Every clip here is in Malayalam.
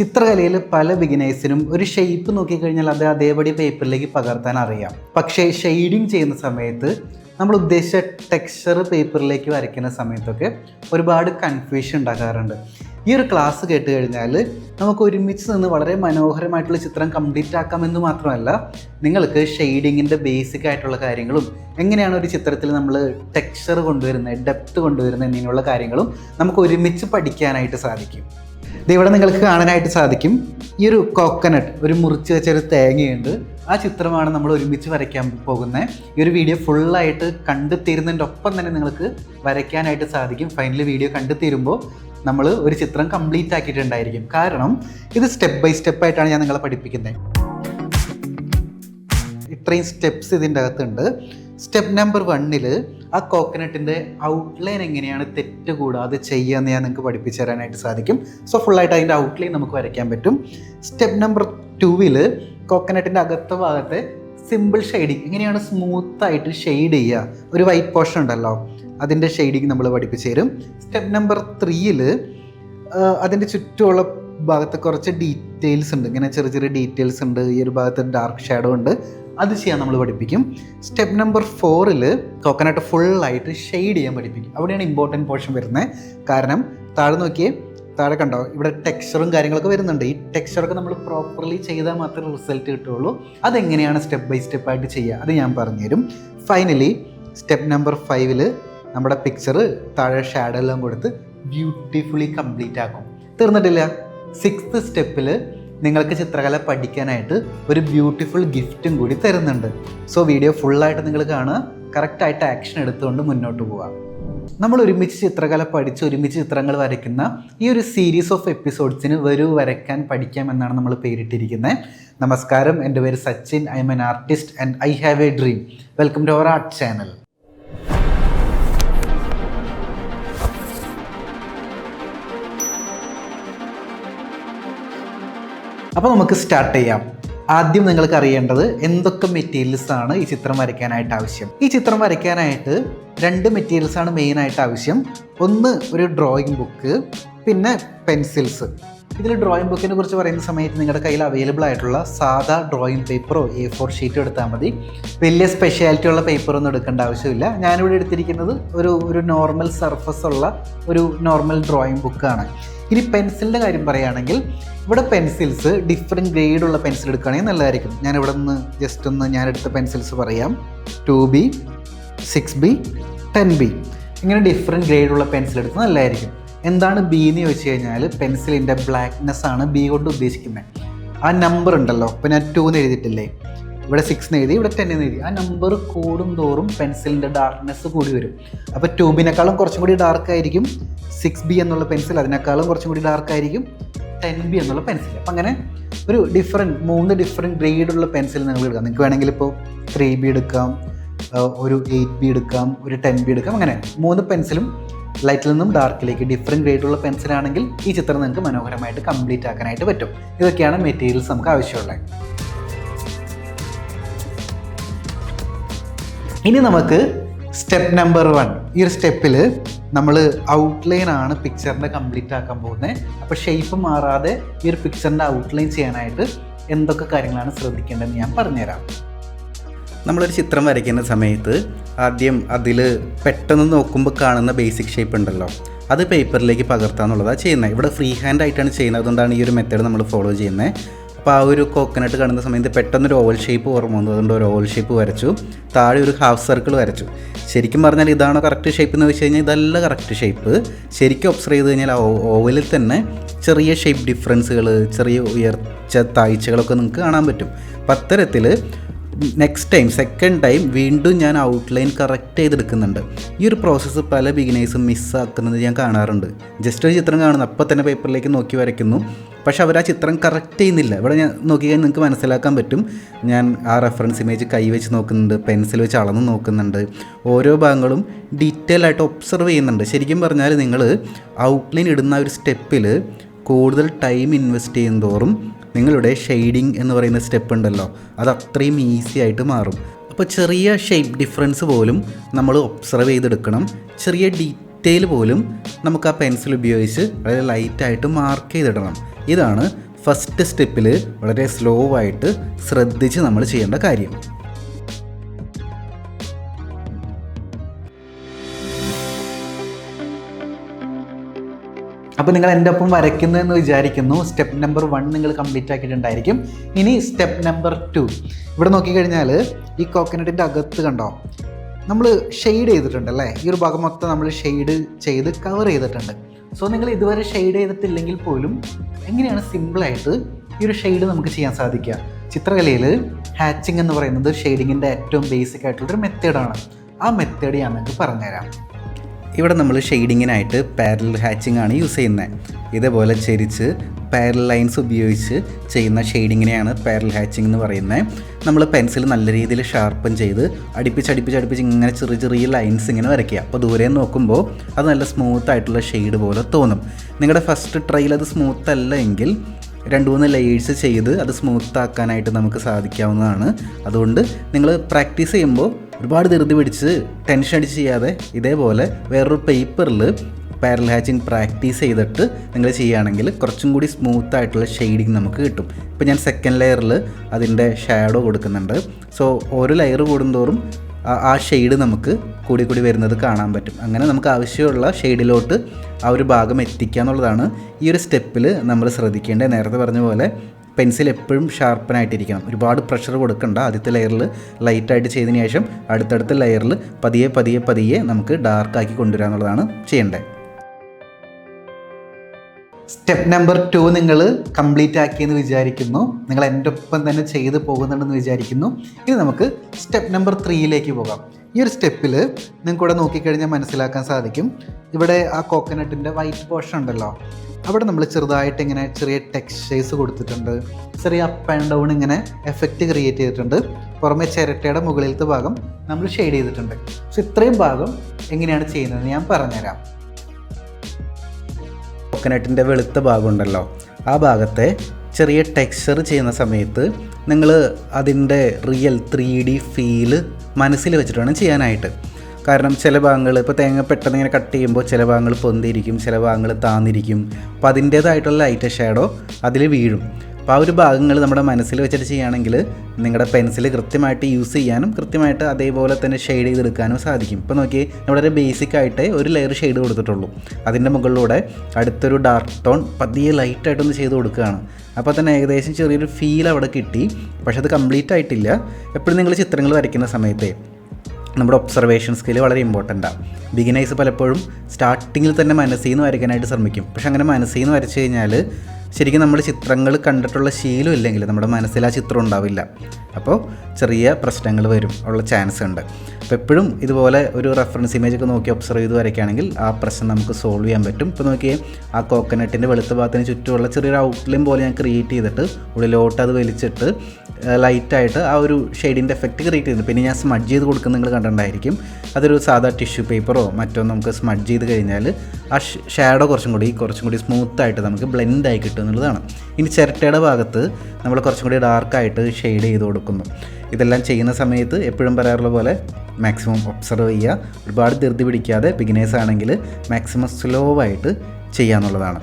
ചിത്രകലയിൽ പല ബിഗിനേഴ്സിനും ഒരു ഷേപ്പ് നോക്കിക്കഴിഞ്ഞാൽ അത് അതേപടി പേപ്പറിലേക്ക് പകർത്താൻ അറിയാം. പക്ഷേ ഷെയ്ഡിങ് ചെയ്യുന്ന സമയത്ത് നമ്മൾ ഉദ്ദേശിച്ച ടെക്സ്ചർ പേപ്പറിലേക്ക് വരയ്ക്കുന്ന സമയത്തൊക്കെ ഒരുപാട് കൺഫ്യൂഷൻ ഉണ്ടാകാറുണ്ട്. ഈ ഒരു ക്ലാസ് കേട്ട് കഴിഞ്ഞാൽ നമുക്ക് ഒരുമിച്ച് നിന്ന് വളരെ മനോഹരമായിട്ടുള്ള ചിത്രം കംപ്ലീറ്റ് ആക്കാമെന്ന് മാത്രമല്ല നിങ്ങൾക്ക് ഷെയ്ഡിങ്ങിന്റെ ബേസിക് ആയിട്ടുള്ള കാര്യങ്ങളും എങ്ങനെയാണ് ഒരു ചിത്രത്തിൽ നമ്മൾ ടെക്സ്ചർ കൊണ്ടുവരുന്നത് ഡെപ്ത് കൊണ്ടുവരുന്നത് എന്നിങ്ങനെയുള്ള കാര്യങ്ങളും നമുക്ക് ഒരുമിച്ച് പഠിക്കാനായിട്ട് സാധിക്കും. ഇത് ഇവിടെ നിങ്ങൾക്ക് കാണാനായിട്ട് സാധിക്കും ഈ ഒരു കോക്കനട്ട് ഒരു മുറിച്ച് വെച്ചൊരു തേങ്ങയുണ്ട്. ആ ചിത്രമാണ് നമ്മൾ ഒരുമിച്ച് വരയ്ക്കാൻ പോകുന്നത് ഈ ഒരു വീഡിയോ ഫുള്ളായിട്ട് കണ്ടു തീരുന്നതിന്റെ ഒപ്പം തന്നെ നിങ്ങൾക്ക് വരയ്ക്കാനായിട്ട് സാധിക്കും. ഫൈനലി വീഡിയോ കണ്ടു തീരുമ്പോൾ നമ്മൾ ഒരു ചിത്രം കംപ്ലീറ്റ് ആക്കിയിട്ടുണ്ടായിരിക്കും. കാരണം ഇത് സ്റ്റെപ്പ് ബൈ സ്റ്റെപ്പ് ആയിട്ടാണ് ഞാൻ നിങ്ങളെ പഠിപ്പിക്കുന്നത് ഇത്രയും സ്റ്റെപ്സ് ഇതിന്റെ അകത്തുണ്ട് സ്റ്റെപ്പ് നമ്പർ വണ്ണിൽ ആ കോക്കനട്ടിന്റെ ഔട്ട്ലൈൻ എങ്ങനെയാണ് തെറ്റ് കൂടാതെ ചെയ്യുകയെന്ന് ഞാൻ നിങ്ങൾക്ക് പഠിപ്പിച്ചു തരാനായിട്ട് സാധിക്കും. സോ ഫുള്ളായിട്ട് അതിന്റെ ഔട്ട്ലൈൻ നമുക്ക് വരയ്ക്കാൻ പറ്റും. സ്റ്റെപ്പ് നമ്പർ ടൂവിൽ കോക്കനട്ടിന്റെ അകത്തെ ഭാഗത്തെ സിമ്പിൾ ഷെയ്ഡിങ് എങ്ങനെയാണ് സ്മൂത്തായിട്ട് ഷെയ്ഡ് ചെയ്യുക? ഒരു വൈറ്റ് പോർഷൻ ഉണ്ടല്ലോ അതിന്റെ ഷെയ്ഡിങ് നമ്മൾ പഠിപ്പിച്ചു തരും. സ്റ്റെപ്പ് നമ്പർ ത്രീയിൽ അതിന്റെ ചുറ്റുമുള്ള ഭാഗത്ത് കുറച്ച് ഡീറ്റെയിൽസ് ഉണ്ട്. ഇങ്ങനെ ചെറിയ ചെറിയ ഡീറ്റെയിൽസ് ഉണ്ട്. ഈ ഒരു ഭാഗത്ത് ഡാർക്ക് ഷാഡോ ഉണ്ട്. അത് ചെയ്യാൻ നമ്മൾ പഠിപ്പിക്കും. സ്റ്റെപ്പ് നമ്പർ ഫോറിൽ കോക്കനട്ട് ഫുള്ളായിട്ട് ഷെയ്ഡ് ചെയ്യാൻ പഠിപ്പിക്കും. അവിടെയാണ് ഇമ്പോർട്ടന്റ് പോർഷൻ വരുന്നത്. കാരണം താഴെ നോക്കിയേ താഴെ കണ്ടോ ഇവിടെ ടെക്സ്ചറും കാര്യങ്ങളൊക്കെ വരുന്നുണ്ട്. ഈ ടെക്സ്ചറൊക്കെ നമ്മൾ പ്രോപ്പർലി ചെയ്താൽ മാത്രമേ റിസൾട്ട് കിട്ടുള്ളൂ അതെങ്ങനെയാണ് സ്റ്റെപ്പ് ബൈ സ്റ്റെപ്പ് ആയിട്ട് ചെയ്യുക? അത് ഞാൻ പറഞ്ഞുതരും. ഫൈനലി സ്റ്റെപ്പ് നമ്പർ ഫൈവിൽ നമ്മുടെ പിക്ചർ താഴെ ഷാഡോ എല്ലാം കൊടുത്ത് ബ്യൂട്ടിഫുള്ളി കംപ്ലീറ്റ് ആക്കും. തീർന്നിട്ടില്ല. സിക്സ്ത് സ്റ്റെപ്പിൽ നിങ്ങൾക്ക് ചിത്രകല പഠിക്കാനായിട്ട് ഒരു ബ്യൂട്ടിഫുൾ ഗിഫ്റ്റും കൂടി തരുന്നുണ്ട്. സോ വീഡിയോ ഫുള്ളായിട്ട് നിങ്ങൾ കാണുക. കറക്റ്റായിട്ട് ആക്ഷൻ എടുത്തുകൊണ്ട് മുന്നോട്ട് പോവാം നമ്മൾ ഒരുമിച്ച് ചിത്രകല പഠിച്ച് ഒരുമിച്ച് ചിത്രങ്ങൾ വരയ്ക്കുന്ന ഈ ഒരു സീരീസ് ഓഫ് എപ്പിസോഡ്സിന് വരൂ വരയ്ക്കാൻ പഠിക്കാം എന്നാണ് നമ്മൾ പേരിട്ടിരിക്കുന്നത്. നമസ്കാരം. എന്റെ പേര് Sachin. I am an artist and I have a dream welcome to our art channel അപ്പോൾ നമുക്ക് സ്റ്റാർട്ട് ചെയ്യാം. ആദ്യം നിങ്ങൾക്ക് അറിയേണ്ടത് എന്തൊക്കെ മെറ്റീരിയൽസ് ആണ് ഈ ചിത്രം വരയ്ക്കാനായിട്ട് ആവശ്യം. ഈ ചിത്രം വരയ്ക്കാനായിട്ട് രണ്ട് മെറ്റീരിയൽസ് ആണ് മെയിനായിട്ട് ആവശ്യം. ഒന്ന് ഒരു ഡ്രോയിങ് ബുക്ക് പിന്നെ പെൻസിൽസ് ഇതിൽ ഡ്രോയിങ് ബുക്കിനെ കുറിച്ച് പറയുന്ന സമയത്ത് നിങ്ങളുടെ കയ്യിൽ അവൈലബിൾ ആയിട്ടുള്ള സാധാ ഡ്രോയിങ് പേപ്പറോ എ ഫോർ ഷീറ്റോ എടുത്താൽ മതി. വലിയ സ്പെഷ്യാലിറ്റി ഉള്ള പേപ്പറൊന്നും എടുക്കേണ്ട ആവശ്യമില്ല. ഞാനിവിടെ എടുത്തിരിക്കുന്നത് ഒരു ഒരു നോർമൽ സർഫസ് ഉള്ള ഒരു നോർമൽ ഡ്രോയിങ് ബുക്കാണ് ഇനി പെൻസിലിന്റെ കാര്യം പറയുകയാണെങ്കിൽ ഇവിടെ പെൻസിൽസ് ഡിഫറെന്റ് ഗ്രേഡുള്ള പെൻസിൽ എടുക്കുകയാണെങ്കിൽ നല്ലതായിരിക്കും. ഞാൻ ഇവിടെ നിന്ന് ജസ്റ്റ് ഒന്ന് ഞാൻ എടുത്ത പെൻസിൽസ് പറയാം. Two B six B ten B ഇങ്ങനെ ഡിഫറെന്റ് ഗ്രേഡുള്ള പെൻസിൽ എടുത്ത് നല്ലതായിരിക്കും. എന്താണ് ബി എന്ന് ചോദിച്ചു കഴിഞ്ഞാൽ പെൻസിലിന്റെ ബ്ലാക്ക്നെസ് ആണ് ബി കൊണ്ട് ഉദ്ദേശിക്കുന്നത്. ആ നമ്പർ ഉണ്ടല്ലോ ഇപ്പോൾ ഞാൻ എന്ന് എഴുതിയിട്ടില്ലേ? ഇവിടെ സിക്സ് എഴുതി ഇവിടെ ടെൻ എഴുതി. ആ നമ്പർ കൂടും തോറും പെൻസിലിന്റെ ഡാർക്ക്നെസ് കൂടി വരും. അപ്പോൾ ട്യൂബിനേക്കാളും കുറച്ചും കൂടി ഡാർക്ക് ആയിരിക്കും. സിക്സ് ബി എന്നുള്ള പെൻസിൽ അതിനേക്കാളും കുറച്ചും കൂടി ഡാർക്ക് ആയിരിക്കും. ടെൻ ബി എന്നുള്ള പെൻസിൽ അപ്പം അങ്ങനെ ഒരു ഡിഫറെന്റ് മൂന്ന് ഡിഫറെന്റ് ഗ്രേഡുള്ള പെൻസിൽ നിങ്ങൾ എടുക്കാം. നിങ്ങൾക്ക് വേണമെങ്കിൽ ഇപ്പോൾ ത്രീ ബി എടുക്കാം ഒരു എയ്റ്റ് ബി എടുക്കാം ഒരു ടെൻ ബി എടുക്കാം അങ്ങനെ മൂന്ന് പെൻസിലും ലൈറ്റിൽ നിന്നും ഡാർക്കിലേക്ക് ഡിഫറെന്റ് ഗ്രേഡുള്ള പെൻസിലാണെങ്കിൽ ഈ ചിത്രം നിങ്ങൾക്ക് മനോഹരമായിട്ട് കംപ്ലീറ്റ് ആക്കാനായിട്ട് പറ്റും. ഇതൊക്കെയാണ് മെറ്റീരിയൽസ് നമുക്ക് ആവശ്യമുള്ളത്. ഇനി നമുക്ക് സ്റ്റെപ്പ് നമ്പർ വൺ ഈ ഒരു സ്റ്റെപ്പിൽ നമ്മൾ ഔട്ട്ലൈൻ ആണ് പിക്ചറിന്റെ കംപ്ലീറ്റ് ആക്കാൻ പോകുന്നത്. അപ്പോൾ ഷേപ്പ് മാറാതെ ഈ ഒരു പിക്ചറിന്റെ ഔട്ട്ലൈൻ ചെയ്യാനായിട്ട് എന്തൊക്കെ കാര്യങ്ങളാണ് ശ്രദ്ധിക്കേണ്ടതെന്ന് ഞാൻ പറഞ്ഞുതരാം. നമ്മളൊരു ചിത്രം വരയ്ക്കുന്ന സമയത്ത് ആദ്യം അതിൽ പെട്ടെന്ന് നോക്കുമ്പോൾ കാണുന്ന ബേസിക് ഷേപ്പ് ഉണ്ടല്ലോ. അത് പേപ്പറിലേക്ക് പകർത്താന്നുള്ളതാണ് ചെയ്യുന്നത്. ഇവിടെ ഫ്രീ ഹാൻഡ് ആയിട്ടാണ് ചെയ്യുന്നത്. അതുകൊണ്ടാണ് ഈ ഒരു മെത്തേഡ് നമ്മൾ ഫോളോ ചെയ്യുന്നത്. അപ്പോൾ ആ ഒരു കോക്കനട്ട് കാണുന്ന സമയത്ത് പെട്ടെന്ന് ഒരു ഓവൽ ഷേപ്പ് ഓർമ്മ വന്നു. അതുകൊണ്ട് ഒരു ഓവൽ ഷേപ്പ് വരച്ചു. താഴെ ഒരു ഹാഫ് സർക്കിൾ വരച്ചു. ശരിക്കും പറഞ്ഞാൽ ഇതാണോ കറക്റ്റ് ഷേപ്പ് എന്ന് വെച്ച് കഴിഞ്ഞാൽ ഇതല്ല കറക്റ്റ് ഷേപ്പ് ശരിക്കും ഒബ്സർവ് ചെയ്ത് കഴിഞ്ഞാൽ ഓവലിൽ തന്നെ ചെറിയ ഷേപ്പ് ഡിഫറൻസുകൾ ചെറിയ ഉയർച്ച താഴ്ചകളൊക്കെ നിങ്ങൾക്ക് കാണാൻ പറ്റും. അപ്പം അത്തരത്തിൽ നെക്സ്റ്റ് ടൈം സെക്കൻഡ് ടൈം വീണ്ടും ഞാൻ ഔട്ട്ലൈൻ കറക്റ്റ് ചെയ്തെടുക്കുന്നുണ്ട്. ഈ ഒരു പ്രോസസ്സ് പല ബിഗിനേഴ്സും മിസ്സാക്കുന്നത് ഞാൻ കാണാറുണ്ട്. ജസ്റ്റ് ഒരു ചിത്രം കാണുന്നു അപ്പോൾ തന്നെ പേപ്പറിലേക്ക് നോക്കി വരയ്ക്കുന്നു. പക്ഷേ അവർ ആ ചിത്രം കറക്റ്റ് ചെയ്യുന്നില്ല. ഇവിടെ ഞാൻ നോക്കിക്കഴിഞ്ഞാൽ നിങ്ങൾക്ക് മനസ്സിലാക്കാൻ പറ്റും. ഞാൻ ആ റെഫറൻസ് ഇമേജ് കൈവച്ച് നോക്കുന്നുണ്ട് പെൻസിൽ വെച്ച് അളന്ന് നോക്കുന്നുണ്ട്. ഓരോ ഭാഗങ്ങളും ഡീറ്റെയിൽ ആയിട്ട് ഒബ്സർവ് ചെയ്യുന്നുണ്ട്. ശരിക്കും പറഞ്ഞാൽ നിങ്ങൾ ഔട്ട്ലൈൻ ഇടുന്ന ഒരു സ്റ്റെപ്പിൽ കൂടുതൽ ടൈം ഇൻവെസ്റ്റ് ചെയ്യും തോറും നിങ്ങളുടെ ഷെയ്ഡിങ് എന്ന് പറയുന്ന സ്റ്റെപ്പ് ഉണ്ടല്ലോ അത് അത്രയും ഈസി ആയിട്ട് മാറും. അപ്പോൾ ചെറിയ ഷേപ്പ് ഡിഫറൻസ് പോലും നമ്മൾ ഒബ്സർവ് ചെയ്തെടുക്കണം. ചെറിയ ഡീറ്റെയിൽ പോലും നമുക്ക് ആ പെൻസിൽ ഉപയോഗിച്ച് വളരെ ലൈറ്റായിട്ട് മാർക്ക് ചെയ്തിടണം. ഇതാണ് ഫസ്റ്റ് സ്റ്റെപ്പിൽ വളരെ സ്ലോ ആയിട്ട് ശ്രദ്ധിച്ച് നമ്മൾ ചെയ്യേണ്ട കാര്യം. അപ്പോൾ നിങ്ങൾ എന്റെ ഒപ്പം വരയ്ക്കുന്നതെന്ന് വിചാരിക്കുന്നു. സ്റ്റെപ്പ് നമ്പർ വൺ നിങ്ങൾ കംപ്ലീറ്റ് ആക്കിയിട്ടുണ്ടായിരിക്കും. ഇനി സ്റ്റെപ്പ് നമ്പർ ടു ഇവിടെ നോക്കിക്കഴിഞ്ഞാൽ ഈ കോക്കനട്ടിന്റെ അകത്ത് കണ്ടോ? നമ്മൾ ഷെയ്ഡ് ചെയ്തിട്ടുണ്ട് അല്ലേ? ഈ ഒരു ഭാഗം മൊത്തം നമ്മൾ ഷെയ്ഡ് ചെയ്ത് കവർ ചെയ്തിട്ടുണ്ട്. സോ നിങ്ങൾ ഇതുവരെ ഷെയ്ഡ് ചെയ്തിട്ടില്ലെങ്കിൽ പോലും എങ്ങനെയാണ് സിമ്പിളായിട്ട് ഈ ഒരു ഷെയ്ഡ് നമുക്ക് ചെയ്യാൻ സാധിക്കുക? ചിത്രകലയിൽ ഹാച്ചിങ് എന്ന് പറയുന്നത് ഷെയ്ഡിങ്ങിന്റെ ഏറ്റവും ബേസിക് ആയിട്ടുള്ളൊരു മെത്തേഡാണ് ആ മെത്തേഡ് ഞാൻ നിങ്ങൾക്ക് പറഞ്ഞുതരാം. ഇവിടെ നമ്മൾ ഷെയ്ഡിങ്ങിനായിട്ട് പാരൽ ഹാച്ചിങ് ആണ് യൂസ് ചെയ്യുന്നത് ഇതേപോലെ ചെരിച്ച് പാരൽ ലൈൻസ് ഉപയോഗിച്ച് ചെയ്യുന്ന ഷെയ്ഡിങ്ങിനെയാണ് പാരൽ ഹാച്ചിങ് എന്ന് പറയുന്നത് നമ്മൾ പെൻസിൽ നല്ല രീതിയിൽ ഷാർപ്പൻ ചെയ്ത് അടുപ്പിച്ചടിപ്പിച്ച് അടുപ്പിച്ച് അടുപ്പിച്ച് ഇങ്ങനെ ചെറിയ ചെറിയ ലൈൻസ് ഇങ്ങനെ വരയ്ക്കുക. അപ്പോൾ ദൂരെ നോക്കുമ്പോൾ അത് നല്ല സ്മൂത്ത് ആയിട്ടുള്ള ഷെയ്ഡ് പോലെ തോന്നും. നിങ്ങളുടെ ഫസ്റ്റ് ട്രൈയിൽ അത് സ്മൂത്ത് അല്ല എങ്കിൽ രണ്ട് മൂന്ന് ലെയേഴ്സ് ചെയ്ത് അത് സ്മൂത്ത് ആക്കാനായിട്ട് നമുക്ക് സാധിക്കാവുന്നതാണ്. അതുകൊണ്ട് നിങ്ങൾ പ്രാക്ടീസ് ചെയ്യുമ്പോൾ ഒരുപാട് ധൃതി പിടിച്ച് ടെൻഷൻ അടിച്ച് ചെയ്യാതെ ഇതേപോലെ വേറൊരു പേപ്പറിൽ പാരൽ ഹാച്ചിങ് പ്രാക്ടീസ് ചെയ്തിട്ട് നിങ്ങൾ ചെയ്യുകയാണെങ്കിൽ കുറച്ചും കൂടി സ്മൂത്ത് ആയിട്ടുള്ള ഷെയ്ഡിങ് നമുക്ക് കിട്ടും. ഇപ്പോൾ ഞാൻ സെക്കൻഡ് ലെയറിൽ അതിന്റെ ഷാഡോ കൊടുക്കുന്നുണ്ട്. സോ ഓരോ ലെയർ കൂടുന്തോറും ആ- ഷെയ്ഡ് നമുക്ക് കൂടി കൂടി വരുന്നത് കാണാൻ പറ്റും. അങ്ങനെ നമുക്ക് ആവശ്യമുള്ള ഷെയ്ഡിലോട്ട് ആ ഒരു ഭാഗം എത്തിക്കുക എന്നുള്ളതാണ് ഈ ഒരു സ്റ്റെപ്പിൽ നമ്മൾ ശ്രദ്ധിക്കേണ്ടത്. നേരത്തെ പറഞ്ഞ പോലെ പെൻസിൽ എപ്പോഴും ഷാർപ്പനായിട്ടിരിക്കണം ഒരുപാട് പ്രഷർ കൊടുക്കണ്ട. ആദ്യത്തെ ലെയറിൽ ലൈറ്റായിട്ട് ചെയ്തതിന് ശേഷം അടുത്തടുത്ത ലെയറിൽ പതിയെ പതിയെ പതിയെ നമുക്ക് ഡാർക്കാക്കി കൊണ്ടുവരിക എന്നുള്ളതാണ് ചെയ്യേണ്ടത്. സ്റ്റെപ്പ് നമ്പർ ടു നിങ്ങൾ കംപ്ലീറ്റ് ആക്കിയെന്ന് വിചാരിക്കുന്നു. നിങ്ങൾ എന്റെ ഒപ്പം തന്നെ ചെയ്ത് പോകുന്നുണ്ടെന്ന് വിചാരിക്കുന്നു. ഇനി നമുക്ക് സ്റ്റെപ്പ് നമ്പർ ത്രീയിലേക്ക് പോകാം. ഈ ഒരു സ്റ്റെപ്പിൽ നിങ്ങൾക്ക് നോക്കിക്കഴിഞ്ഞാൽ മനസ്സിലാക്കാൻ സാധിക്കും. ഇവിടെ ആ കോക്കനട്ടിന്റെ വൈറ്റ് പോർഷൻ ഉണ്ടല്ലോ. അവിടെ നമ്മൾ ചെറുതായിട്ട് ഇങ്ങനെ ചെറിയ ടെക്സ്റ്റേഴ്സ് കൊടുത്തിട്ടുണ്ട്. ചെറിയ അപ്പ് ആൻഡ് ഡൗൺ ഇങ്ങനെ എഫക്റ്റ് ക്രിയേറ്റ് ചെയ്തിട്ടുണ്ട്. പുറമെ ചിരട്ടയുടെ മുകളിലത്തെ ഭാഗം നമ്മൾ ഷെയ്ഡ് ചെയ്തിട്ടുണ്ട്. പക്ഷെ ഇത്രയും ഭാഗം എങ്ങനെയാണ് ചെയ്യുന്നതെന്ന് ഞാൻ പറഞ്ഞുതരാം. കോക്കനട്ടിന്റെ വെളുത്ത ഭാഗമുണ്ടല്ലോ ആ ഭാഗത്തെ ചെറിയ ടെക്സ്ചർ ചെയ്യുന്ന സമയത്ത് നിങ്ങൾ അതിന്റെ റിയൽ ത്രീ ഡി ഫീൽ മനസ്സിൽ വെച്ചിട്ട് വേണം ചെയ്യാനായിട്ട്. കാരണം ചില ഭാഗങ്ങൾ ഇപ്പോൾ തേങ്ങ പെട്ടെന്ന് ഇങ്ങനെ കട്ട് ചെയ്യുമ്പോൾ ചില ഭാഗങ്ങൾ പൊന്തിയിരിക്കും ചില ഭാഗങ്ങൾ താന്നിരിക്കും. അപ്പോൾ അതിന്റേതായിട്ടുള്ള ലൈറ്റ് ഷാഡോ അതിൽ വീഴും. അപ്പോൾ ആ ഒരു ഭാഗങ്ങൾ നമ്മുടെ മനസ്സിൽ വെച്ചിട്ട് ചെയ്യുകയാണെങ്കിൽ നിങ്ങളുടെ പെൻസിൽ കൃത്യമായിട്ട് യൂസ് ചെയ്യാനും കൃത്യമായിട്ട് അതേപോലെ തന്നെ ഷെയ്ഡ് ചെയ്തെടുക്കാനും സാധിക്കും. ഇപ്പോൾ നോക്കി വളരെ ബേസിക് ആയിട്ട് ഒരു ലെയർ ഷെയ്ഡ് കൊടുത്തിട്ടുള്ളൂ. അതിന്റെ മുകളിലൂടെ അടുത്തൊരു ഡാർക്ക് ടോൺ പതിയെ ലൈറ്റായിട്ടൊന്ന് ചെയ്ത് കൊടുക്കുകയാണ്. അപ്പോൾ തന്നെ ഏകദേശം ചെറിയൊരു ഫീൽ അവിടെ കിട്ടി. പക്ഷെ അത് കംപ്ലീറ്റ് ആയിട്ടില്ല. എപ്പോഴും നിങ്ങൾ ചിത്രങ്ങൾ വരയ്ക്കുന്ന സമയത്തെ നമ്മുടെ ഒബ്സർവേഷൻ സ്കിൽ വളരെ ഇമ്പോർട്ടന്റ് ആണ് ബിഗിനേഴ്സ് പലപ്പോഴും സ്റ്റാർട്ടിങ്ങിൽ തന്നെ മനസ്സിൽ നിന്ന് വരയ്ക്കാനായിട്ട് ശ്രമിക്കും. പക്ഷെ അങ്ങനെ മനസ്സിൽ നിന്ന് വരച്ച് കഴിഞ്ഞാൽ ശരിക്കും നമ്മൾ ചിത്രങ്ങൾ കണ്ടിട്ടുള്ള ശീലം ഇല്ലെങ്കിൽ നമ്മുടെ മനസ്സിൽ ആ ചിത്രം ഉണ്ടാവില്ല. അപ്പോൾ ചെറിയ പ്രശ്നങ്ങൾ വരും ഉള്ള ചാൻസ് ഉണ്ട്. അപ്പോൾ എപ്പോഴും ഇതുപോലെ ഒരു റെഫറൻസ് ഇമേജ് ഒക്കെ നോക്കി ഒബ്സർവ് ചെയ്ത് വരയ്ക്കുകയാണെങ്കിൽ ആ പ്രശ്നം നമുക്ക് സോൾവ് ചെയ്യാൻ പറ്റും. ഇപ്പോൾ നോക്കിയേ ആ കോക്കനട്ടിന്റെ വെളുത്ത ഭാഗത്തിന് ചുറ്റുമുള്ള ചെറിയൊരു ഔട്ട്ലൈൻ പോലെ ഞാൻ ക്രിയേറ്റ് ചെയ്തിട്ട് ഉള്ളിലോട്ട് അത് വലിച്ചിട്ട് ലൈറ്റായിട്ട് ആ ഒരു ഷെയ്ഡിന്റെ എഫക്റ്റ് ക്രിയേറ്റ് ചെയ്തു പിന്നെ ഞാൻ സ്മഡ്ജ് ചെയ്ത് കൊടുക്കുന്ന നിങ്ങൾ കണ്ടിട്ടുണ്ടായിരിക്കും. അതൊരു സാധാ ടിഷ്യൂ പേപ്പറോ മറ്റോ നമുക്ക് സ്മഡ്ജ് ചെയ്ത് കഴിഞ്ഞാൽ ആ ഷാഡോ കുറച്ചും കൂടി കുറച്ചും കൂടി സ്മൂത്തായിട്ട് നമുക്ക് ബ്ലെൻഡായി കിട്ടും. എന്നുള്ളതാണ്. ഇനി ചിരട്ടയുടെ ഭാഗത്ത് നമ്മൾ കുറച്ചും കൂടി ഡാർക്കായിട്ട് ഷെയ്ഡ് ചെയ്ത് കൊടുക്കുന്നു. ഇതെല്ലാം ചെയ്യുന്ന സമയത്ത് എപ്പോഴും പറയാറുള്ള പോലെ മാക്സിമം ഒബ്സർവ് ചെയ്യുക. ഒരുപാട് ധൃതി പിടിക്കാതെ ബിഗിനേഴ്സ് ആണെങ്കിൽ മാക്സിമം സ്ലോ ആയിട്ട് ചെയ്യാന്നുള്ളതാണ്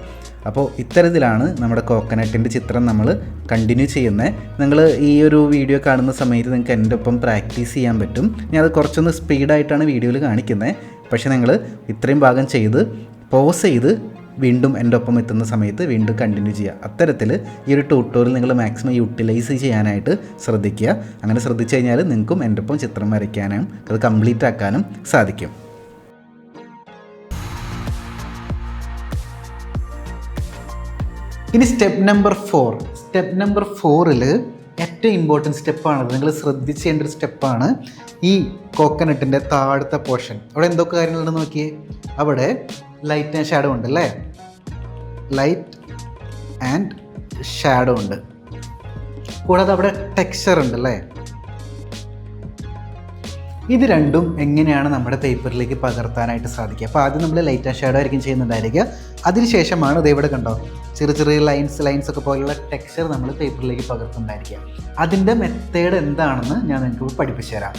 അപ്പോൾ ഇത്തരത്തിലാണ് നമ്മുടെ കോക്കനട്ടിന്റെ ചിത്രം നമ്മൾ കണ്ടിന്യൂ ചെയ്യുന്നത്. നിങ്ങൾ ഈ ഒരു വീഡിയോ കാണുന്ന സമയത്ത് നിങ്ങൾക്ക് എന്റെ ഒപ്പം പ്രാക്ടീസ് ചെയ്യാൻ പറ്റും. ഞാൻ അത് കുറച്ചൊന്ന് സ്പീഡായിട്ടാണ് വീഡിയോയിൽ കാണിക്കുന്നത്. പക്ഷേ നിങ്ങൾ ഇത്രയും ഭാഗം ചെയ്ത് പോസ് ചെയ്ത് വീണ്ടും എന്റെ ഒപ്പം എത്തുന്ന സമയത്ത് വീണ്ടും കണ്ടിന്യൂ ചെയ്യുക. അത്തരത്തിൽ ഈ ഒരു ട്യൂട്ടോറിയൽ നിങ്ങൾ മാക്സിമം യൂട്ടിലൈസ് ചെയ്യാനായിട്ട് ശ്രദ്ധിക്കുക. അങ്ങനെ ശ്രദ്ധിച്ചു കഴിഞ്ഞാൽ നിങ്ങൾക്കും എന്റെ ഒപ്പം ചിത്രം വരയ്ക്കാനും അത് കംപ്ലീറ്റ് ആക്കാനും സാധിക്കും. ഇനി step number four step number ഫോറിൽ ഏറ്റവും ഇമ്പോർട്ടന്റ് സ്റ്റെപ്പാണ് നിങ്ങൾ ശ്രദ്ധിച്ചേണ്ട ഒരു സ്റ്റെപ്പാണ് ഈ കോക്കനട്ടിന്റെ താഴത്തെ പോർഷൻ അവിടെ എന്തൊക്കെ കാര്യങ്ങളുണ്ടെന്ന് നോക്കിയേ? അവിടെ ലൈറ്റ് ആൻഡ് ഷാഡോ ഉണ്ട് അല്ലേ ലൈറ്റ് ആൻഡ് ഷാഡോ ഉണ്ട്. കൂടാതെ അവിടെ ടെക്സ്ചർ ഉണ്ട് അല്ലേ? ഇത് രണ്ടും എങ്ങനെയാണ് നമ്മുടെ പേപ്പറിലേക്ക് പകർത്താനായിട്ട് സാധിക്കുക? അപ്പോൾ ആദ്യം നമ്മൾ ലൈറ്റ് ആൻഡ് ഷാഡോ ആയിരിക്കും ചെയ്യുന്നുണ്ടായിരിക്കുക അതിനുശേഷമാണ് ഇത് ഇവിടെ കണ്ടോ? ചെറിയ ചെറിയ ലൈൻസ് ലൈൻസ് ഒക്കെ പോലുള്ള ടെക്സ്ചർ നമ്മൾ പേപ്പറിലേക്ക് പകർത്തുന്നുണ്ടായിരിക്കുക അതിന്റെ മെത്തേഡ് എന്താണെന്ന് ഞാൻ നിങ്ങൾക്ക് പഠിപ്പിച്ചു തരാം.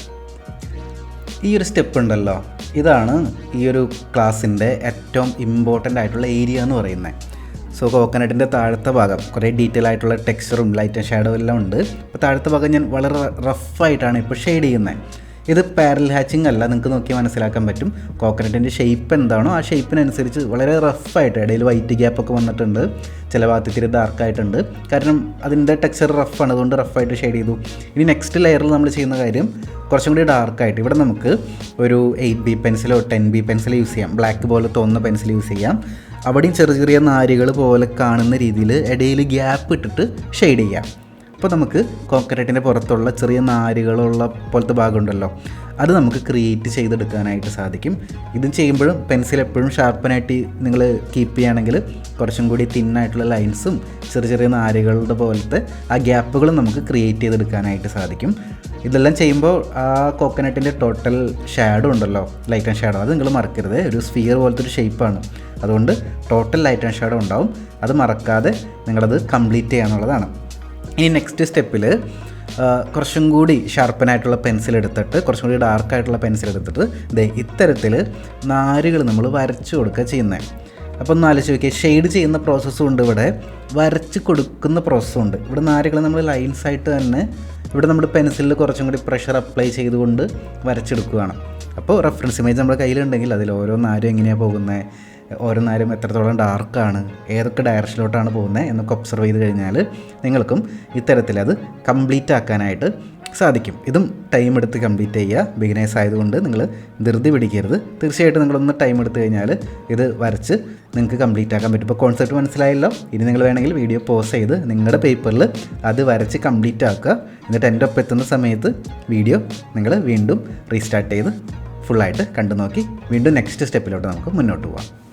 ഈ ഒരു സ്റ്റെപ്പ് ഉണ്ടല്ലോ. ഇതാണ് ഈ ഒരു ക്ലാസ്സിന്റെ ഏറ്റവും ഇമ്പോർട്ടന്റ് ആയിട്ടുള്ള ഏരിയ എന്ന് പറയുന്നത്. സോ കോക്കനട്ടിന്റെ താഴത്തെ ഭാഗം കുറേ ഡീറ്റെയിൽ ആയിട്ടുള്ള ടെക്സ്ചറും ലൈറ്റ് ആൻഡ് ഷാഡോ എല്ലാം ഉണ്ട്. അപ്പോൾ താഴത്തെ ഭാഗം ഞാൻ വളരെ റഫായിട്ടാണ് ഇപ്പോൾ ഷെയ്ഡ് ചെയ്യുന്നത് ഇത് പാരൽ ഹാച്ചിങ് അല്ല നിങ്ങൾക്ക് നോക്കി മനസ്സിലാക്കാൻ പറ്റും. കോക്കനട്ടിന്റെ ഷേപ്പ് എന്താണോ ആ ഷേപ്പിനനുസരിച്ച് വളരെ റഫായിട്ട് ഇടയിൽ വൈറ്റ് ഗ്യാപ്പൊക്കെ വന്നിട്ടുണ്ട്. ചില ഭാഗത്ത് ഇത്തിരി ഡാർക്കായിട്ടുണ്ട് കാരണം അതിന്റെ ടെക്സ്ചർ റഫാണ് അതുകൊണ്ട് റഫായിട്ട് ഷെയ്ഡ് ചെയ്തു. ഇനി നെക്സ്റ്റ് ലെയറിൽ നമ്മൾ ചെയ്യുന്ന കാര്യം കുറച്ചും കൂടി ഡാർക്കായിട്ട് ഇവിടെ നമുക്ക് ഒരു എയ്റ്റ് ബി പെൻസിലോ ടെൻ ബി പെൻസിലോ യൂസ് ചെയ്യാം. ബ്ലാക്ക് പോലെ തോന്നുന്ന പെൻസിൽ യൂസ് ചെയ്യാം. അവിടെയും ചെറിയ ചെറിയ നാരുകൾ പോലെ കാണുന്ന രീതിയിൽ ഇടയിൽ ഗ്യാപ്പ് ഇട്ടിട്ട് ഷെയ്ഡ് ചെയ്യാം. അപ്പോൾ നമുക്ക് കോക്കനട്ടിന്റെ പുറത്തുള്ള ചെറിയ നാരുകളുള്ള പോലത്തെ ഭാഗമുണ്ടല്ലോ. അത് നമുക്ക് ക്രിയേറ്റ് ചെയ്തെടുക്കാനായിട്ട് സാധിക്കും. ഇത് ചെയ്യുമ്പോഴും പെൻസിൽ എപ്പോഴും ഷാർപ്പനായിട്ട് നിങ്ങൾ കീപ്പ് ചെയ്യുകയാണെങ്കിൽ കുറച്ചും കൂടി തിന്നായിട്ടുള്ള ലൈൻസും ചെറിയ ചെറിയ നാരുകളുടെ പോലത്തെ ആ ഗ്യാപ്പുകളും നമുക്ക് ക്രിയേറ്റ് ചെയ്തെടുക്കാനായിട്ട് സാധിക്കും. ഇതെല്ലാം ചെയ്യുമ്പോൾ ആ കോക്കനട്ടിന്റെ ടോട്ടൽ ഷാഡോ ഉണ്ടല്ലോ ലൈറ്റ് ആൻഡ് ഷാഡോ അത് നിങ്ങൾ മറക്കരുത്. ഒരു സ്ഫിയർ പോലത്തെ ഒരു ഷേപ്പാണ് അതുകൊണ്ട് ടോട്ടൽ ലൈറ്റ് ആൻഡ് ഷാഡോ ഉണ്ടാവും. അത് മറക്കാതെ നിങ്ങളത് കംപ്ലീറ്റ് ചെയ്യാന്നുള്ളതാണ് ഇനി നെക്സ്റ്റ് സ്റ്റെപ്പിൽ കുറച്ചും കൂടി ഷാർപ്പനായിട്ടുള്ള പെൻസിൽ എടുത്തിട്ട് കുറച്ചും കൂടി ഡാർക്കായിട്ടുള്ള പെൻസിൽ എടുത്തിട്ട് ദേ ഇത്തരത്തിൽ നാരുകൾ നമ്മൾ വരച്ചു കൊടുക്കുക ചെയ്യുന്നത് അപ്പോൾ ഒന്ന് ആലോചിച്ച് നോക്കിയാൽ ഷെയ്ഡ് ചെയ്യുന്ന പ്രോസസ്സും ഉണ്ട് ഇവിടെ. വരച്ച് കൊടുക്കുന്ന പ്രോസസ്സും ഉണ്ട്. ഇവിടെ നാരുകൾ നമ്മൾ ലൈൻസ് ആയിട്ട് തന്നെ ഇവിടെ നമ്മൾ പെൻസിലിൽ കുറച്ചും കൂടി പ്രഷർ അപ്ലൈ ചെയ്തുകൊണ്ട് വരച്ചെടുക്കുകയാണ്. അപ്പോൾ റെഫറൻസ് ഇമേജ് നമ്മുടെ കയ്യിലുണ്ടെങ്കിൽ അതിൽ ഓരോ നാരും എങ്ങനെയാണ് പോകുന്നത് ഓരോ നേരം എത്രത്തോളം ഡാർക്കാണ് ഏതൊക്കെ ഡയറക്ഷനിലോട്ടാണ് പോകുന്നത് എന്നൊക്കെ ഒബ്സർവ് ചെയ്ത് കഴിഞ്ഞാൽ നിങ്ങൾക്കും ഇത്തരത്തിൽ അത് കംപ്ലീറ്റ് ആക്കാനായിട്ട് സാധിക്കും. ഇതും ടൈം എടുത്ത് കംപ്ലീറ്റ് ചെയ്യുക. ബിഗിനേഴ്സ് ആയതുകൊണ്ട് നിങ്ങൾ ധൃതി പിടിക്കരുത്. തീർച്ചയായിട്ടും നിങ്ങളൊന്ന് ടൈം എടുത്തു കഴിഞ്ഞാൽ ഇത് വരച്ച് നിങ്ങൾക്ക് കംപ്ലീറ്റ് ആക്കാൻ പറ്റും. ഇപ്പോൾ കോൺസെപ്റ്റ് മനസ്സിലായല്ലോ? ഇനി നിങ്ങൾ വേണമെങ്കിൽ വീഡിയോ പോസ് ചെയ്ത് നിങ്ങളുടെ പേപ്പറിൽ അത് വരച്ച് കംപ്ലീറ്റ് ആക്കുക. എന്നിട്ട് എന്റെ ഒപ്പം എത്തുന്ന സമയത്ത് വീഡിയോ നിങ്ങൾ വീണ്ടും റീസ്റ്റാർട്ട് ചെയ്ത് ഫുള്ളായിട്ട് കണ്ടു നോക്കി വീണ്ടും നെക്സ്റ്റ് സ്റ്റെപ്പിലോട്ട് നമുക്ക് മുന്നോട്ട് പോകാം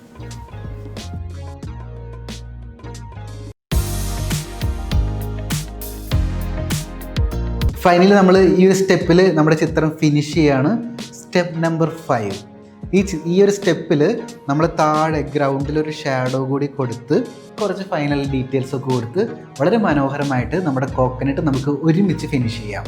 ഫൈനലി നമ്മൾ ഈ ഒരു സ്റ്റെപ്പിൽ നമ്മുടെ ചിത്രം ഫിനിഷ് ചെയ്യാണ്. സ്റ്റെപ്പ് നമ്പർ ഫൈവ് ഈ ഈ ഒരു സ്റ്റെപ്പിൽ നമ്മൾ താഴെ ഗ്രൗണ്ടിൽ ഒരു ഷാഡോ കൂടി കൊടുത്ത് കുറച്ച് ഫൈനൽ ഡീറ്റെയിൽസ് ഒക്കെ കൊടുത്ത് വളരെ മനോഹരമായിട്ട് നമ്മുടെ കോക്കനട്ട് നമുക്ക് ഒരുമിച്ച് ഫിനിഷ് ചെയ്യാം.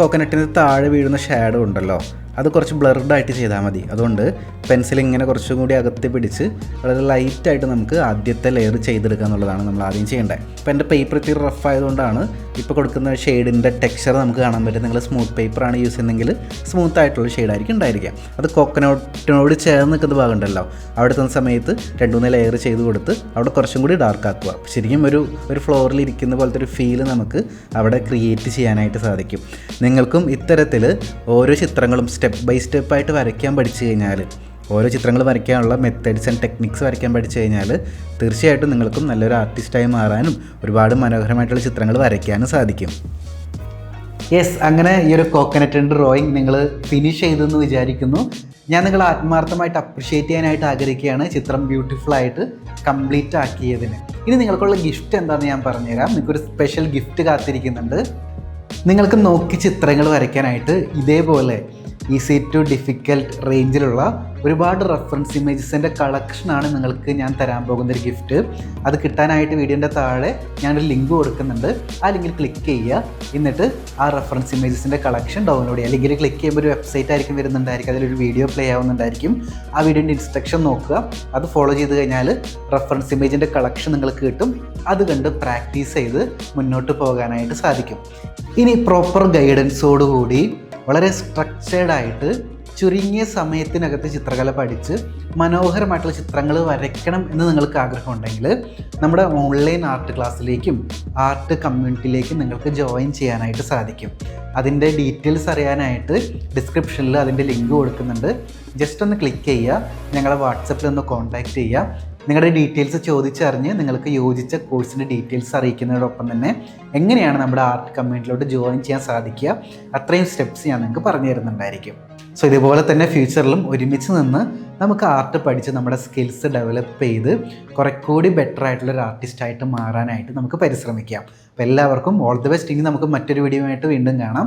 കോക്കനട്ടിന് താഴെ വീഴുന്ന ഷാഡോ ഉണ്ടല്ലോ. അത് കുറച്ച് ബ്ലർഡായിട്ട് ചെയ്താൽ മതി. അതുകൊണ്ട് പെൻസിൽ ഇങ്ങനെ കുറച്ചും കൂടി അകത്തി പിടിച്ച് വളരെ ലൈറ്റായിട്ട് നമുക്ക് ആദ്യത്തെ ലെയർ ചെയ്തെടുക്കുക എന്നുള്ളതാണ് നമ്മൾ ആദ്യം ചെയ്യേണ്ടത്. അപ്പോൾ എന്റെ പേപ്പർ ഇത്തിരി റഫ് ആയതുകൊണ്ടാണ് ഇപ്പോൾ കൊടുക്കുന്ന ഷെയ്ഡിന്റെ ടെക്സ്ചർ നമുക്ക് കാണാൻ പറ്റും. നിങ്ങൾ സ്മൂത്ത് പേപ്പറാണ് യൂസ് ചെയ്യുന്നതെങ്കിൽ സ്മൂത്ത് ആയിട്ടുള്ള ഷെയ്ഡായിരിക്കും ഉണ്ടായിരിക്കുക. അത് കോക്കനോട്ടിനോട് ചേർന്ന് നിൽക്കുന്ന ഭാഗം ഉണ്ടല്ലോ അവിടെ എത്തുന്ന സമയത്ത് രണ്ട് മൂന്ന് ലെയർ ചെയ്ത് കൊടുത്ത് അവിടെ കുറച്ചും കൂടി ഡാർക്ക് ആക്കുക. ശരിക്കും ഒരു ഒരു ഫ്ലോറിൽ ഇരിക്കുന്ന പോലത്തെ ഒരു ഫീൽ നമുക്ക് അവിടെ ക്രിയേറ്റ് ചെയ്യാനായിട്ട് സാധിക്കും. നിങ്ങൾക്കും ഇത്തരത്തിൽ ഓരോ ചിത്രങ്ങളും സ്റ്റെപ്പ് ബൈ സ്റ്റെപ്പായിട്ട് വരയ്ക്കാൻ പഠിച്ചു കഴിഞ്ഞാൽ ഓരോ ചിത്രങ്ങൾ വരയ്ക്കാനുള്ള മെത്തേഡ്സ് ആൻഡ് ടെക്നിക്സ് വരയ്ക്കാൻ പഠിച്ചു കഴിഞ്ഞാൽ തീർച്ചയായിട്ടും നിങ്ങൾക്കും നല്ലൊരു ആർട്ടിസ്റ്റായി മാറാനും ഒരുപാട് മനോഹരമായിട്ടുള്ള ചിത്രങ്ങൾ വരയ്ക്കാനും സാധിക്കും. യെസ് അങ്ങനെ ഈ ഒരു കോക്കനറ്റിന്റെ ഡ്രോയിങ് നിങ്ങൾ ഫിനിഷ് ചെയ്തെന്ന് വിചാരിക്കുന്നു. ഞാൻ നിങ്ങൾ ആത്മാർത്ഥമായിട്ട് അപ്രിഷ്യേറ്റ് ചെയ്യാനായിട്ട് ആഗ്രഹിക്കുകയാണ്. ചിത്രം ബ്യൂട്ടിഫുൾ ആയിട്ട് കംപ്ലീറ്റ് ആക്കിയതിന്. ഇനി നിങ്ങൾക്കുള്ള ഗിഫ്റ്റ് എന്താണെന്ന് ഞാൻ പറഞ്ഞുതരാം. നിങ്ങൾക്കൊരു സ്പെഷ്യൽ ഗിഫ്റ്റ് കാത്തിരിക്കുന്നുണ്ട്. നിങ്ങൾക്ക് നോക്കി ചിത്രങ്ങൾ വരയ്ക്കാനായിട്ട് ഇതേപോലെ ഈസി ടു ഡിഫിക്കൽട്ട് റേഞ്ചിലുള്ള ഒരുപാട് റെഫറൻസ് ഇമേജസിന്റെ കളക്ഷനാണ് നിങ്ങൾക്ക് ഞാൻ തരാൻ പോകുന്ന ഒരു ഗിഫ്റ്റ് അത് കിട്ടാനായിട്ട് വീഡിയോന്റെ താഴെ ഞാനൊരു ലിങ്ക് കൊടുക്കുന്നുണ്ട്. ആ ലിങ്കിൽ ക്ലിക്ക് ചെയ്യുക. എന്നിട്ട് ആ റെഫറൻസ് ഇമേജസിന്റെ കളക്ഷൻ ഡൗൺലോഡ് ചെയ്യുക. അല്ലെങ്കിൽ ക്ലിക്ക് ചെയ്യുമ്പോൾ ഒരു വെബ്സൈറ്റ് ആയിരിക്കും വരുന്നുണ്ടായിരിക്കും. അതിലൊരു വീഡിയോ പ്ലേ ആവുന്നുണ്ടായിരിക്കും. ആ വീഡിയോന്റെ ഇൻസ്ട്രക്ഷൻ നോക്കുക. അത് ഫോളോ ചെയ്ത് കഴിഞ്ഞാൽ റെഫറൻസ് ഇമേജിന്റെ കളക്ഷൻ നിങ്ങൾക്ക് കിട്ടും. അത് കണ്ട് പ്രാക്ടീസ് ചെയ്ത് മുന്നോട്ട് പോകാനായിട്ട് സാധിക്കും. ഇനി പ്രോപ്പർ ഗൈഡൻസോടുകൂടി വളരെ സ്ട്രക്ചേർഡ് ആയിട്ട് ചുരുങ്ങിയ സമയത്തിനകത്ത് ചിത്രകല പഠിച്ച് മനോഹരമായിട്ടുള്ള ചിത്രങ്ങൾ വരയ്ക്കണം എന്ന് നിങ്ങൾക്ക് ആഗ്രഹമുണ്ടെങ്കിൽ നമ്മുടെ ഓൺലൈൻ ആർട്ട് ക്ലാസ്സിലേക്കും ആർട്ട് കമ്മ്യൂണിറ്റിയിലേക്കും നിങ്ങൾക്ക് ജോയിൻ ചെയ്യാനായിട്ട് സാധിക്കും. അതിന്റെ ഡീറ്റെയിൽസ് അറിയാനായിട്ട് ഡിസ്ക്രിപ്ഷനിൽ അതിന്റെ ലിങ്ക് കൊടുക്കുന്നുണ്ട്. ജസ്റ്റ് ഒന്ന് ക്ലിക്ക് ചെയ്യുക. ഞങ്ങളെ വാട്സപ്പിൽ ഒന്ന് കോൺടാക്റ്റ് ചെയ്യുക. നിങ്ങളുടെ ഡീറ്റെയിൽസ് ചോദിച്ചറിഞ്ഞ് നിങ്ങൾക്ക് യോജിച്ച കോഴ്സിന്റെ ഡീറ്റെയിൽസ് അറിയിക്കുന്നതോടൊപ്പം തന്നെ എങ്ങനെയാണ് നമ്മുടെ ആർട്ട് കമ്മ്യൂണിറ്റിയിലോട്ട് ജോയിൻ ചെയ്യാൻ സാധിക്കുക? അത്രയും സ്റ്റെപ്സ് ഞാൻ നിങ്ങൾക്ക് പറഞ്ഞു തരുന്നുണ്ടായിരിക്കും. സോ ഇതുപോലെ തന്നെ ഫ്യൂച്ചറിലും ഒരുമിച്ച് നിന്ന് നമുക്ക് ആർട്ട് പഠിച്ച് നമ്മുടെ സ്കിൽസ് ഡെവലപ്പ് ചെയ്ത് കുറേക്കൂടി കൂടി ബെറ്റർ ആയിട്ടുള്ള ഒരു ആർട്ടിസ്റ്റായിട്ട് മാറാനായിട്ട് നമുക്ക് പരിശ്രമിക്കാം. അപ്പോൾ എല്ലാവർക്കും ഓൾ ദി ബെസ്റ്റ് ഇനി നമുക്ക് മറ്റൊരു വീഡിയോ ആയിട്ട് വീണ്ടും കാണാം.